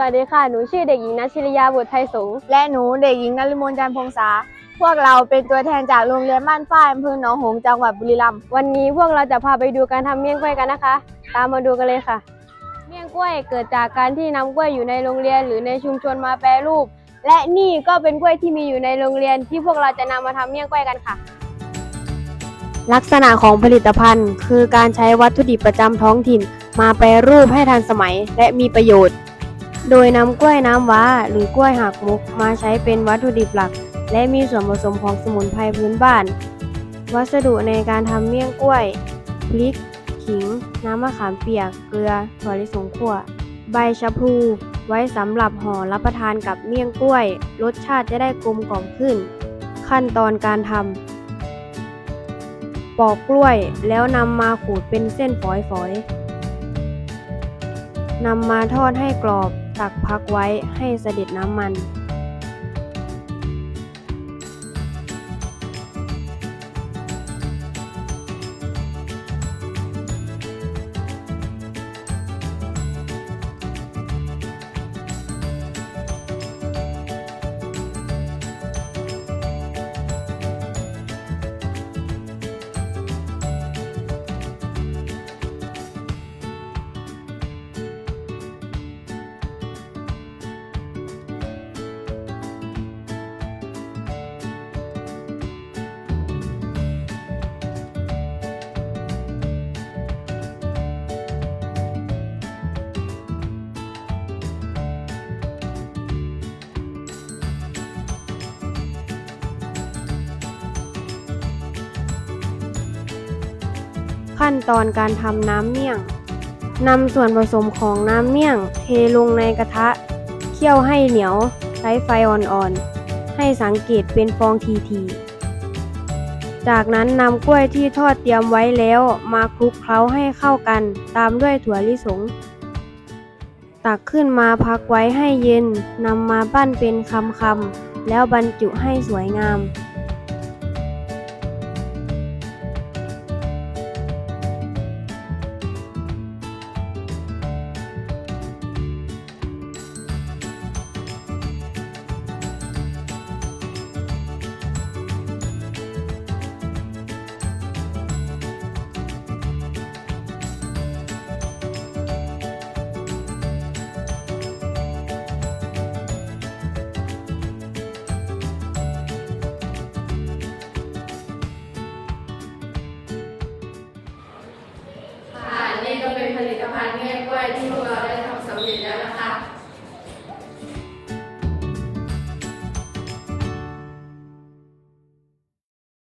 สวัสดีค่ะ หนูชื่อเด็กหญิงนัชริยาบุตรไทยสงฆ์และหนูเด็กหญิงนฤมลจันทร์พงษาพวกเราเป็นตัวแทนจากโรงเรียนบ้านฝ้ายอำเภอหนองหงส์จังหวัดบุรีรัมย์วันนี้พวกเราจะพาไปดูการทำเมี่ยงกล้วยกันนะคะ ตามมาดูกันเลยค่ะ เมี่ยงกล้วยเกิดจากการที่นำกล้วยอยู่ในโรงเรียน หรือในชุมชนมาแปรรูป และนี่ก็เป็นกล้วยที่มีอยู่ในโรงเรียน ที่พวกเราจะนำมาทำเมี่ยงกล้วยกันค่ะ ลักษณะของผลิตภัณฑ์ คือการใช้วัตถุดิบประจำท้องถิ่น มาแปรรูปให้ทันสมัย และมีประโยชน์ โดยนำกล้วยน้ำว้าหรือกล้วยหักมุกมาใช้เป็นวัตถุดิบหลัก และมีส่วนผสมของสมุนไพรพื้นบ้าน วัสดุในการทำเมี่ยงกล้วย พริก ขิง น้ำมะขามเปียก เกลือ ถั่วลิสงขั่ว ใบชะพลูไว้สำหรับห่อรับประทานกับเมี่ยงกล้วย รสชาติจะได้กลมกล่อมขึ้น ขั้นตอนการทำปอกกล้วยแล้วนำมาขูดเป็นเส้นฝอยๆนำมาทอดให้กรอบ ตักพักไว้ให้เสด็จน้ำมัน ขั้นตอนการทำน้ำเมี่ยงนำส่วนผสมของน้ำเมี่ยงเทลงในกระทะ เคี่ยวให้เหนียว ใช้ไฟอ่อนๆ ให้สังเกตเป็นฟองทีๆ จากนั้นนำกล้วยที่ทอดเตรียมไว้แล้วมาคลุกเคล้าให้เข้ากัน ตามด้วยถั่วลิสง ตักขึ้นมาพักไว้ให้เย็นนำมาปั้นเป็นคำๆ แล้วบรรจุให้สวยงาม ผลิตภัณฑ์เมี่ยงกล้วยที่พวกเราได้ท